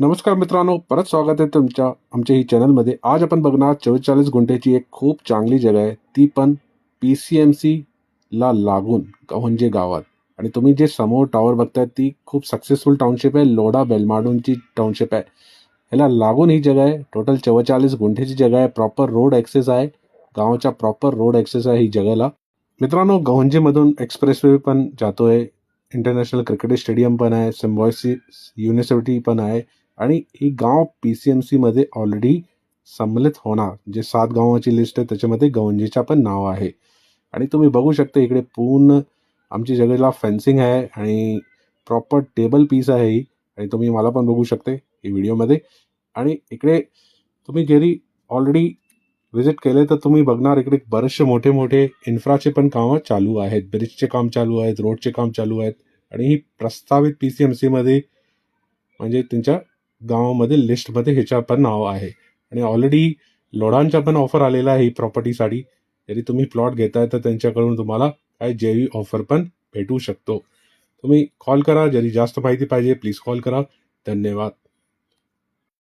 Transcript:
नमस्कार मित्रांनो परत स्वागत आहे तुमच्या आमच्या ही चॅनलमध्ये आज आपण बघणार चव्वेचाळीस गुंठेची एक खूप चांगली जगह आहे. ती पण पी सी एम सीला लागून म्हणजे गावात. आणि तुम्ही जे समोर टॉवर बघताय ती खूप सक्सेसफुल टाउनशिप आहे. लोढा बेलमाडूनची टाउनशिप आहे. ह्याला लागून ही जगा आहे. टोटल चव्वेचाळीस गुंठेची जगा आहे. प्रॉपर रोड ॲक्सेस आहे. गावाच्या प्रॉपर रोड ॲक्सेस आहे ही जगाला. मित्रांनो गव्हंजेमधून एक्सप्रेसवे पण जातो आहे इंटरनॅशनल क्रिकेट स्टेडियम पण आहे. सिम्बॉयसी युनिव्हर्सिटी पण आहे. आणि ही गाव पी सी एम सीमध्ये ऑलरेडी सम्मिलित होणार. जे सात गावाची लिस्ट आहे त्याच्यामध्ये गवंजीचा पण नाव आहे आणि तुम्ही बघू शकता इकडे पूर्ण आमची जगेला फेन्सिंग आहे आणि प्रॉपर टेबल पीस आहे ही. आणि तुम्ही मला पण बघू शकते ही व्हिडिओमध्ये. आणि इकडे तुम्ही जरी ऑलरेडी व्हिजिट केले तर तुम्ही बघणार इकडे बरेचसे मोठे मोठे इन्फ्राचे पण कामं चालू आहेत. ब्रिजचे काम चालू आहेत रोडचे काम चालू आहेत. आणि ही प्रस्तावित पी सी एम सीमध्ये म्हणजे त्यांच्या गावामध्ये लिस्टमध्ये ह्याच्या पण नाव आहे. आणि ऑलरेडी लोडांच्या पण ऑफर आलेला आहे ही प्रॉपर्टीसाठी जरी तुम्ही प्लॉट घेताय तर त्यांच्याकडून तुम्हाला काही जेवी ऑफर पण भेटू शकतो. तुम्ही कॉल करा जरी जास्त माहिती पाहिजे प्लीज कॉल करा. धन्यवाद.